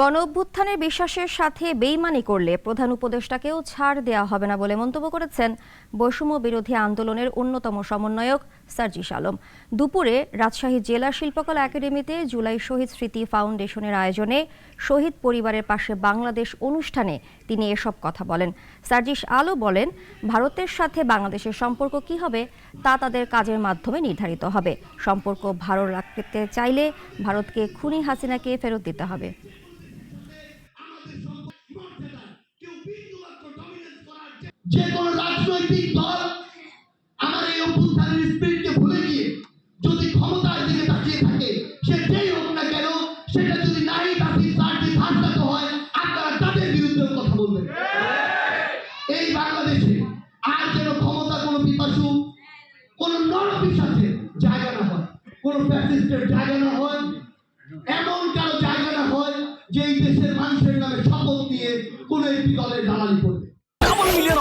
গণ অভ্যুত্থানের বিশ্বাসের সাথে বেইমানি করলে প্রধান উপদেষ্টাকেও ছাড় দেওয়া হবে না বলে মন্তব্য করেছেন বৈষম্য বিরোধী আন্দোলনের অন্যতম সমন্বয়ক সার্জিস আলম। দুপুরে রাজশাহী জেলা শিল্পকলা একাডেমিতে জুলাই শহীদ স্মৃতি ফাউন্ডেশনের আয়োজনে শহীদ পরিবারের পাশে বাংলাদেশ অনুষ্ঠানে তিনি এসব কথা বলেন। সার্জিস আলো বলেন, ভারতের সাথে বাংলাদেশের সম্পর্ক কি হবে তা তাদের কাজের মাধ্যমে নির্ধারিত হবে। সম্পর্ক ভালো রাখতে চাইলে ভারতকে খুনি হাসিনাকে ফেরত দিতে হবে। যে কোনো রাজনৈতিক দল আমার এই অভ্যুত্থানের স্পিরিটকে ভুলে গিয়ে যদি ক্ষমতার দিকে তাকিয়ে থাকে, সে যেই হোক না কেন, সেটা যদি নাই তাকে সার্টি থাকতে হয়, আপনারা তাদের বিরুদ্ধে কথা বলবেন। এই বাংলাদেশে আর যেন ক্ষমতা, কোনো পিপাসু, কোনো নর পিসাচের জায়গা না হয়, কোনো ফ্যাসিস্টের জায়গা না হয়, এমন কারও জায়গা না হয় যে এই দেশের মানুষের নামে শপথ নিয়ে কোনো একটি দলের দালালি মিলিয়ন